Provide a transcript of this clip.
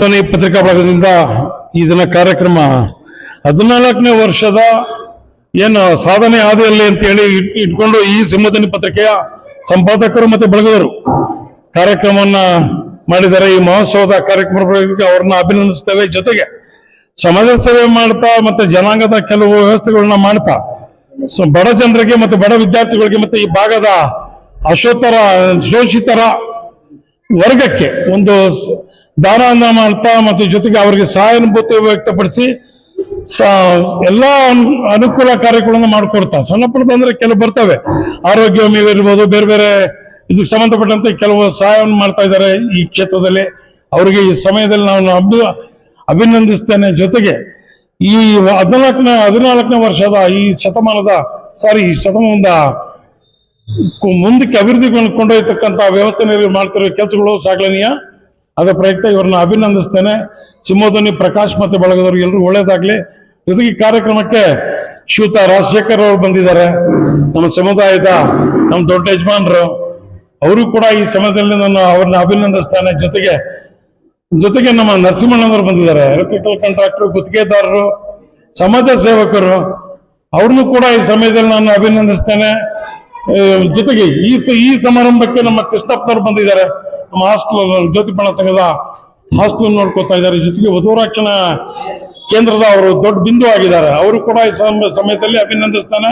ಪತ್ರಿಕಾ ಭಾಗದಿಂದ ಈ ದಿನ ಕಾರ್ಯಕ್ರಮ ಹದಿನಾಲ್ಕನೇ ವರ್ಷದ ಏನು ಸಾಧನೆ ಹಾದಿಯಲ್ಲಿ ಅಂತ ಹೇಳಿ ಇಟ್- ಇಟ್ಕೊಂಡು ಈ ಸಿಂಹದನಿ ಪತ್ರಿಕೆಯ ಸಂಪಾದಕರು ಮತ್ತೆ ಬಳಗದರು ಕಾರ್ಯಕ್ರಮವನ್ನ ಮಾಡಿದ್ದಾರೆ. ಈ ಮಹೋತ್ಸವದ ಕಾರ್ಯಕ್ರಮ ಅವ್ರನ್ನ ಅಭಿನಂದಿಸ್ತೇವೆ. ಜೊತೆಗೆ ಸಮಾಜ ಸೇವೆ ಮಾಡ್ತಾ ಮತ್ತೆ ಜನಾಂಗದ ಕೆಲವು ವ್ಯವಸ್ಥೆಗಳನ್ನ ಮಾಡ್ತಾ ಸೊ ಬಡ ಜನರಿಗೆ ಮತ್ತೆ ಬಡ ವಿದ್ಯಾರ್ಥಿಗಳಿಗೆ ಮತ್ತೆ ಈ ಭಾಗದ ಅಶೋತ್ತರ ಶೋಷಿತರ ವರ್ಗಕ್ಕೆ ಒಂದು ದಾನವನ್ನ ಮಾಡ್ತಾ ಮತ್ತು ಜೊತೆಗೆ ಅವರಿಗೆ ಸಹಾನುಭೂತಿ ವ್ಯಕ್ತಪಡಿಸಿ ಎಲ್ಲ ಎಲ್ಲಾ ಅನು- ಅನುಕೂಲ ಕಾರ್ಯಗಳನ್ನು ಮಾಡಿಕೊಡ್ತಾ ಸಣ್ಣ ಪುಟ್ಟದ ಅಂದ್ರೆ ಕೆಲವು ಬರ್ತವೆ. ಆರೋಗ್ಯ ವಿಮೆ ಇರ್ಬೋದು, ಬೇರೆ ಬೇರೆ ಇದಕ್ಕೆ ಸಂಬಂಧಪಟ್ಟಂತೆ ಕೆಲವು ಸಹಾಯವನ್ನು ಮಾಡ್ತಾ ಇದ್ದಾರೆ ಈ ಕ್ಷೇತ್ರದಲ್ಲಿ. ಅವರಿಗೆ ಈ ಸಮಯದಲ್ಲಿ ನಾನು ಅಭಿ ಅಭಿನಂದಿಸ್ತೇನೆ. ಜೊತೆಗೆ ಈ ಹದಿನಾಲ್ಕನೇ ಹದಿನಾಲ್ಕನೇ ವರ್ಷದ ಈ ಶತಮಾನದ, ಸಾರಿ, ಈ ಶತಮಾನದ ಮುಂದಕ್ಕೆ ಅಭಿವೃದ್ಧಿ ಕೊಂಡೊಯ್ತಕ್ಕಂಥ ವ್ಯವಸ್ಥೆ ಮಾಡ್ತಿರೋ ಕೆಲಸಗಳು ಶ್ಲಾಘನೀಯ ಅದರ ಪ್ರಯುಕ್ತ ಇವರನ್ನ ಅಭಿನಂದಿಸ್ತೇನೆ. ಸಿಂಹಧ್ವನಿ ಪ್ರಕಾಶ್ ಮತ್ತು ಬಳಗದವ್ರಿಗೆ ಎಲ್ಲರೂ ಒಳ್ಳೇದಾಗ್ಲಿ. ಜೊತೆಗೆ ಕಾರ್ಯಕ್ರಮಕ್ಕೆ ಶ್ರೀಯುತ ರಾಜಶೇಖರ್ ಅವರು ಬಂದಿದ್ದಾರೆ. ನಮ್ಮ ಸಮುದಾಯದ ನಮ್ಮ ದೊಡ್ಡ ಯಜಮಾನರು. ಅವರು ಕೂಡ ಈ ಸಮಯದಲ್ಲಿ ನಾನು ಅವ್ರನ್ನ ಅಭಿನಂದಿಸ್ತಾನೆ. ಜೊತೆಗೆ ಜೊತೆಗೆ ನಮ್ಮ ನರಸಿಂಹಣ್ಣವರು ಬಂದಿದ್ದಾರೆ. ಎಲೆಕ್ಟ್ರಿಕಲ್ ಕಾಂಟ್ರಾಕ್ಟರ್, ಗುತ್ತಿಗೆದಾರರು, ಸಮಾಜ ಸೇವಕರು. ಅವ್ರನ್ನೂ ಕೂಡ ಈ ಸಮಯದಲ್ಲಿ ನಾನು ಅಭಿನಂದಿಸ್ತೇನೆ. ಜೊತೆಗೆ ಈ ಈ ಸಮಾರಂಭಕ್ಕೆ ನಮ್ಮ ಕೃಷ್ಣಪ್ಪನವರು ಬಂದಿದ್ದಾರೆ. ನಮ್ಮ ಹಾಸ್ಟೆಲ್ ಜ್ಯೋತಿಪಣ ಸಂಘದ ಹಾಸ್ಟೆಲ್ ನೋಡ್ಕೊತಾ ಇದ್ದಾರೆ. ಜೊತೆಗೆ ವಧುವರಕ್ಷಣಾ ಕೇಂದ್ರದ ಅವರು ದೊಡ್ಡ ಬಿಂದು ಆಗಿದ್ದಾರೆ. ಅವರು ಕೂಡ ಈ ಸಮ- ಸಮಯದಲ್ಲಿ ಅಭಿನಂದಿಸ್ತಾನೆ.